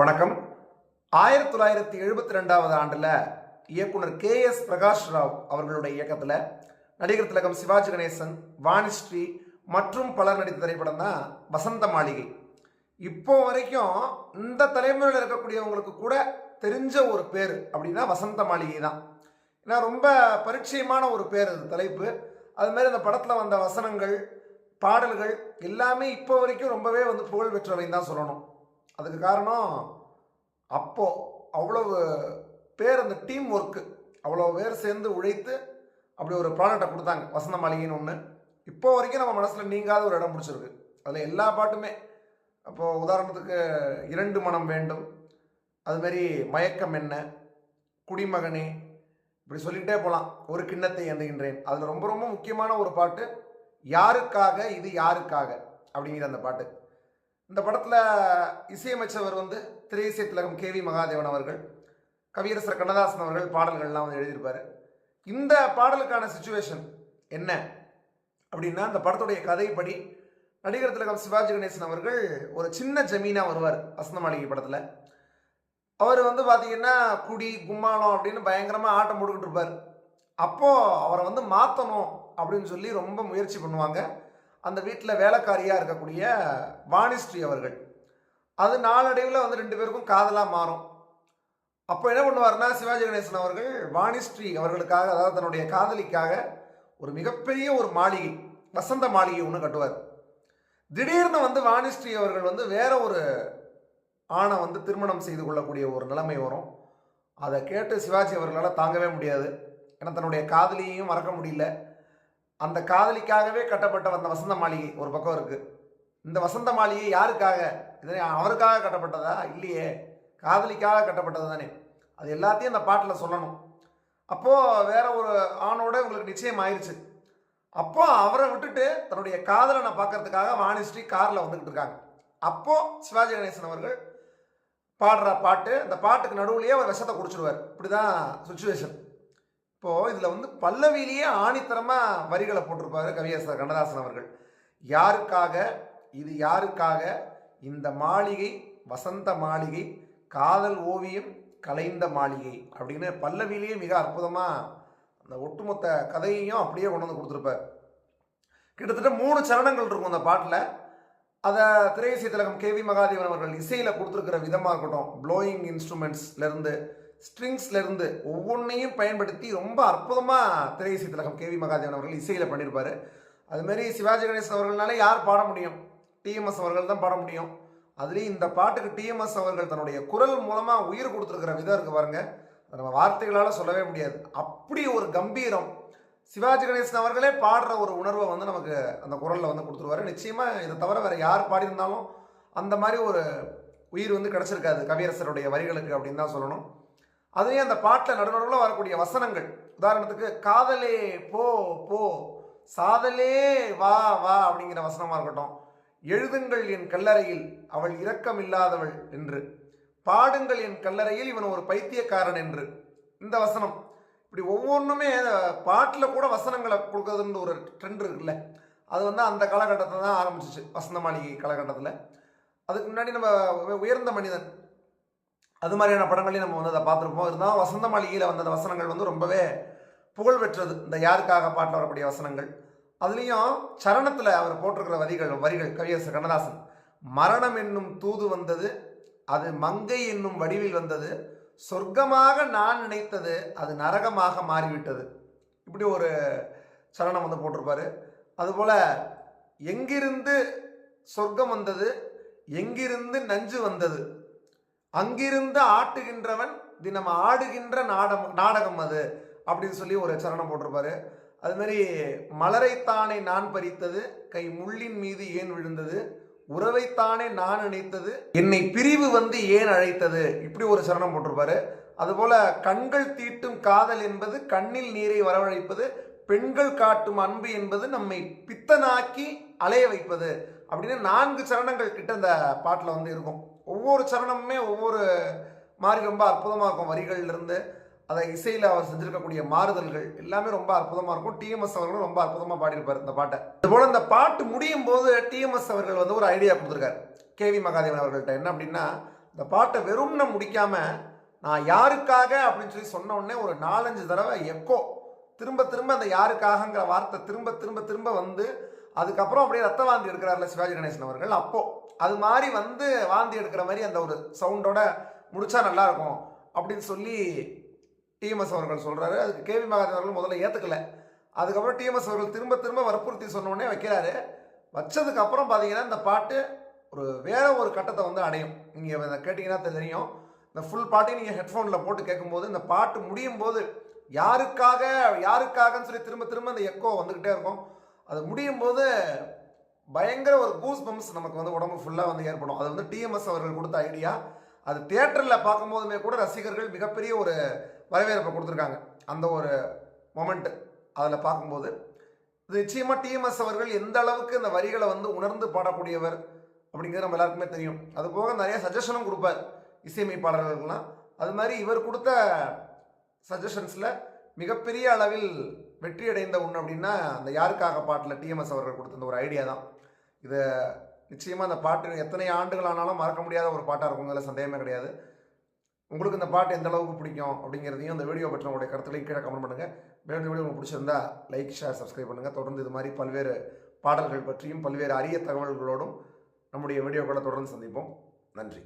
வணக்கம். ஆயிரத்தி தொள்ளாயிரத்தி எழுபத்தி ரெண்டாவது ஆண்டில் இயக்குனர் கே எஸ் பிரகாஷ் ராவ் அவர்களுடைய இயக்கத்தில் நடிகர் திலகம் சிவாஜி கணேசன் வாணிஸ்ரீ மற்றும் பலர் நடித்த திரைப்படம் தான் வசந்த மாளிகை. இப்போ வரைக்கும் இந்த தலைமுறையில் இருக்கக்கூடியவங்களுக்கு கூட தெரிஞ்ச ஒரு பேர் அப்படின்னா வசந்த மாளிகை தான். ஏன்னா ரொம்ப பரிச்சயமான ஒரு பேர் அது தலைப்பு. அதுமாரி அந்த படத்தில் வந்த வசனங்கள் பாடல்கள் எல்லாமே இப்போ வரைக்கும் ரொம்பவே வந்து புகழ் பெற்றவைன்னு தான் சொல்லணும். அதுக்கு காரணம் அப்போது அவ்வளவு பேர் அந்த டீம் ஒர்க்கு அவ்வளோ பேர் சேர்ந்து உழைத்து அப்படி ஒரு ப்ராடக்டை கொடுத்தாங்க. வசந்த மாளிகைன்னு ஒன்று இப்போ வரைக்கும் நம்ம மனசில் நீங்காத ஒரு இடம் பிடிச்சிருக்கு. அதில் எல்லா பாட்டுமே அப்போது உதாரணத்துக்கு இரண்டு மனம் வேண்டும் அதுமாரி மயக்கம் என்ன குடிமகனே இப்படி சொல்லிகிட்டே போகலாம் ஒரு கிண்ணத்தை ஏந்துகின்றேன். அதில் ரொம்ப ரொம்ப முக்கியமான ஒரு பாட்டு யாருக்காக இது யாருக்காக அப்படிங்கிற அந்த பாட்டு. இந்த படத்தில் இசையமைச்சவர் வந்து திரையிசை திலகம் கே வி மகாதேவன் அவர்கள் கவியரசர் கண்ணதாசன் அவர்கள் பாடல்கள்லாம் வந்து எழுதியிருப்பார். இந்த பாடலுக்கான சுச்சுவேஷன் என்ன அப்படின்னா இந்த படத்துடைய கதைப்படி நடிகர் திலகம் சிவாஜி கணேசன் அவர்கள் ஒரு சின்ன ஜமீனாக வருவார் வசந்த மாளிகை படத்தில். அவர் வந்து பார்த்தீங்கன்னா குடி கும்மாளம் அப்படின்னு பயங்கரமாக ஆட்டம் போட்டுக்கிட்டு இருப்பார். அப்போது அவரை வந்து மாற்றணும் அப்படின்னு சொல்லி ரொம்ப முயற்சி பண்ணுவாங்க. அந்த வீட்டில் வேலைக்காரியாக இருக்கக்கூடிய வாணிஸ்ரீ அவர்கள். அது நாளடைவில் வந்து ரெண்டு பேருக்கும் காதலாக மாறும். அப்போ என்ன பண்ணுவார்னா சிவாஜி கணேசன் அவர்கள் வாணிஸ்ரீ அவர்களுக்காக அதாவது தன்னுடைய காதலிக்காக ஒரு மிகப்பெரிய ஒரு மாளிகை வசந்த மாளிகை ஒன்று கட்டுவார். திடீர்னு வந்து வாணிஸ்ரீ அவர்கள் வந்து வேற ஒரு ஆணை வந்து திருமணம் செய்து கொள்ளக்கூடிய ஒரு நிலைமை வரும். அதை கேட்டு சிவாஜி அவர்களால் தாங்கவே முடியாது. ஏன்னா தன்னுடைய காதலியையும் மறக்க முடியல. அந்த காதலிக்காகவே கட்டப்பட்ட அந்த வசந்த மாளிகை ஒரு பக்கம் இருக்கு. இந்த வசந்த மாளிகை யாருக்காக? இது அவருக்காக கட்டப்பட்டதா? இல்லையே. காதலிக்காக கட்டப்பட்டது தானே. அது எல்லாத்தையும் அந்த பாட்டில் சொல்லணும். அப்போது வேற ஒரு ஆணோட உங்களுக்கு நிச்சயம் ஆயிடுச்சு அப்போ அவரை விட்டுட்டு தன்னுடைய காதலனை பார்க்கறதுக்காக வாணிஸ்ரீ காரில் வந்துக்கிட்டு இருக்காங்க. அப்போ சிவாஜி கணேசன் அவர்கள் பாடுற பாட்டு அந்த பாட்டுக்கு நடுவுலேயே அவர் விஷத்தை குடிச்சிடுவார் இப்படிதான் சுச்சுவேஷன் இப்போ இதில் வந்து பல்லவியிலேயே ஆணித்தரமாக வரிகளை போட்டிருப்பாரு கவியரசர் கண்ணதாசன் அவர்கள். யாருக்காக? இது யாருக்காக? இந்த மாளிகை வசந்த மாளிகை காதல் ஓவியம் கலைந்த மாளிகை அப்படின்னு பல்லவிலேயே மிக அற்புதமாக அந்த ஒட்டுமொத்த கதையையும் அப்படியே கொண்டு வந்து கொடுத்துருப்பார். கிட்டத்தட்ட மூணு சரணங்கள் இருக்கும் அந்த பாட்டில். அதை திரையிசை திலகம் கே வி மகாதேவன் அவர்கள் இசையில் கொடுத்துருக்கிற விதமாக இருக்கட்டும் ப்ளோயிங் இன்ஸ்ட்ருமெண்ட்ஸ்லேருந்து ஸ்ட்ரிங்ஸ்லேருந்து ஒவ்வொன்றையும் பயன்படுத்தி ரொம்ப அற்புதமாக இசை திலகம் கே வி மகாதேவன் அவர்கள் இசையில் பண்ணியிருப்பார் அதுமாரி சிவாஜி கணேசன் அவர்கள்னால யார் பாட முடியும்? டிஎம்எஸ் அவர்கள் தான் பாட முடியும். அதுலேயும் இந்த பாட்டுக்கு டிஎம்எஸ் அவர்கள் தன்னுடைய குரல் மூலமாக உயிர் கொடுத்துருக்கிற விதம் இருக்கு பாருங்க. நம்ம வார்த்தைகளால் சொல்லவே முடியாது. அப்படி ஒரு கம்பீரம் சிவாஜி கணேசன் அவர்களே பாடுற ஒரு உணர்வை வந்து நமக்கு அந்த குரலில் வந்து கொடுத்துருவாரு. நிச்சயமாக இதை தவிர வேறு யார் பாடியிருந்தாலும் அந்த மாதிரி ஒரு உயிர் வந்து கிடச்சிருக்காது. கவியரசருடைய வரிகளுக்கு அப்படின்னு தான் சொல்லணும். அதுலேயும் அந்த பாட்டில் நடுநடுவில் வரக்கூடிய வசனங்கள். உதாரணத்துக்கு காதலே போ போ சாதலே வா வா அப்படிங்கிற வசனமாக இருக்கட்டும். எழுதுங்கள் என் கல்லறையில் அவள் இரக்கம் இல்லாதவள் என்று. பாடுங்கள் என் கல்லறையில் இவன் ஒரு பைத்தியக்காரன் என்று. இந்த வசனம். இப்படி ஒவ்வொன்றுமே பாட்டில் கூட வசனங்களை கொடுக்கறதுன்ற ஒரு ட்ரெண்ட் இருக்குல்ல. அது வந்து அந்த காலகட்டத்தை தான் ஆரம்பிச்சிச்சு வசந்த மாளிகை காலகட்டத்தில். அதுக்கு முன்னாடி நம்ம உயர்ந்த மனிதன் அது மாதிரியான படங்களையும் நம்ம வந்து அதை பார்த்துருப்போம். இருந்தாலும் வசந்த மாளிகையில் வந்த அந்த வசனங்கள் வந்து ரொம்பவே புகழ் பெற்றது இந்த யாருக்காக பாட்டில் வரக்கூடிய வசனங்கள். அதுலேயும் சரணத்தில் அவர் போட்டிருக்கிற வரிகள் வரிகள். கவியரசர் கண்ணதாசன் மரணம் என்னும் தூது வந்தது அது மங்கை என்னும் வடிவில் வந்தது. சொர்க்கமாக நான் நினைத்தது அது நரகமாக மாறிவிட்டது. இப்படி ஒரு சரணம் வந்து போட்டிருப்பாரு. அதுபோல் எங்கிருந்து சொர்க்கம் வந்தது எங்கிருந்து நஞ்சு வந்தது? அங்கிருந்து ஆட்டுகின்றவன் தினம் ஆடுகின்ற நாடகம் நாடகம் அது அப்படின்னு சொல்லி ஒரு சரணம் போட்டிருப்பாரு. அது மாதிரி மலரைத்தானே நான் பறித்தது கை முள்ளின் மீது ஏன் விழுந்தது உறவைத்தானே நான் நினைத்தது என்னை பிரிவு வந்து ஏன் அழைத்தது இப்படி ஒரு சரணம் போட்டிருப்பாரு. அதுபோல கண்கள் தீட்டும் காதல் என்பது கண்ணில் நீரை வரவழைப்பது பெண்கள் காட்டும் அன்பு என்பது நம்மை பித்தனாக்கி அலைய வைப்பது அப்படின்னு நான்கு சரணங்கள் கிட்ட அந்த பாட்டில் வந்து இருக்கும். ஒவ்வொரு சரணமுமே ஒவ்வொரு மாதிரி ரொம்ப அற்புதமாக இருக்கும் வரிகள்லேருந்து. அதை இசையில் அவர் செஞ்சிருக்கக்கூடிய மாறுதல்கள் எல்லாமே ரொம்ப அற்புதமாக இருக்கும். டிஎம்எஸ் அவர்களும் ரொம்ப அற்புதமாக பாடியிருப்பார் இந்த பாட்டை. அதுபோல் இந்த பாட்டு முடியும் போது டிஎம்எஸ் அவர்கள் வந்து ஒரு ஐடியா கொடுத்துருக்காரு. கேவி மகாதேவன் அவர்கள்ட்ட. என்ன அப்படின்னா இந்த பாட்டை வெறும்னு முடிக்காமல் நான் யாருக்காக அப்படின்னு சொல்லி சொன்ன உடனே ஒரு நாலஞ்சு தடவை எக்கோ. திரும்ப திரும்ப அந்த யாருக்காகங்கிற வார்த்தை திரும்ப திரும்ப திரும்ப வந்து அதுக்கப்புறம் அப்படியே ரத்த வாந்தி எடுக்கிறார்ல சிவாஜி கணேசன் அவர்கள். அப்போது அது மாதிரி வந்து வாந்தி எடுக்கிற மாதிரி அந்த ஒரு சவுண்டோட முடித்தா நல்லா இருக்கும் அப்படின்னு சொல்லி டிஎம்எஸ் அவர்கள் சொல்கிறாரு அதுக்கு கேவி மகாதேவன் அவர்கள் முதல்ல ஏற்றுக்கல அதுக்கப்புறம் டிஎம்எஸ் அவர்கள் திரும்ப திரும்ப வற்புறுத்தி சொன்னோடனே வைக்கிறாரு. வச்சதுக்கப்புறம் பார்த்தீங்கன்னா இந்த பாட்டு ஒரு வேற ஒரு கட்டத்தை வந்து அடையும். நீங்கள் இதை கேட்டிங்கன்னா தெரியும். இந்த ஃபுல் பாட்டையும் நீங்கள் ஹெட்ஃபோனில் போட்டு கேட்கும்போது இந்த பாட்டு முடியும் போது யாருக்காக யாருக்காகன்னு சொல்லி திரும்ப திரும்ப அந்த எக்கோ வந்துக்கிட்டே இருக்கும். அது முடியும் போது பயங்கர ஒரு கூஸ் பம்ப்ஸ் நமக்கு வந்து உடம்பு ஃபுல்லாக வந்து ஏற்படும். அது வந்து டிஎம்எஸ் அவர்கள் கொடுத்த ஐடியா அது தியேட்டரில் பார்க்கும்போதுமே கூட ரசிகர்கள் மிகப்பெரிய ஒரு வரவேற்பை கொடுத்துருக்காங்க. அந்த ஒரு மொமெண்ட்டு அதில் பார்க்கும்போது. இது நிச்சயமாக டிஎம்எஸ் அவர்கள் எந்த அளவுக்கு இந்த வரிகளை வந்து உணர்ந்து பாடக்கூடியவர் அப்படிங்கிறது நம்ம எல்லாருக்குமே தெரியும். அது போக நிறைய சஜஷனும் கொடுப்பார் இசையமைப்பாளர்களுக்கெல்லாம் அது மாதிரி இவர் கொடுத்த சஜஷன்ஸில் மிகப்பெரிய அளவில் வெற்றி அடைந்த ஒன்று அப்படின்னா அந்த யாருக்காக பாட்டில் டிஎம்எஸ் அவர்கள் கொடுத்த ஒரு ஐடியா தான். இதை நிச்சயமாக அந்த பாட்டு எத்தனை ஆண்டுகள் ஆனாலும் மறக்க முடியாத ஒரு பாட்டாக இருக்குங்கிறதுல சந்தேகமே கிடையாது. உங்களுக்கு இந்த பாட்டு எந்த அளவுக்கு பிடிக்கும் அப்படிங்கிறதையும் இந்த வீடியோ பற்றி உங்களுடைய கருத்துலையும் கீழே கமெண்ட் பண்ணுங்கள் மேலும் வீடியோ உங்களுக்கு பிடிச்சிருந்தா லைக் ஷேர் சப்ஸ்கிரைப் பண்ணுங்கள் தொடர்ந்து இது மாதிரி பல்வேறு பாடல்கள் பற்றியும் பல்வேறு அரிய தகவல்களோடும் நம்முடைய வீடியோக்களை தொடர்ந்து சந்திப்போம். நன்றி.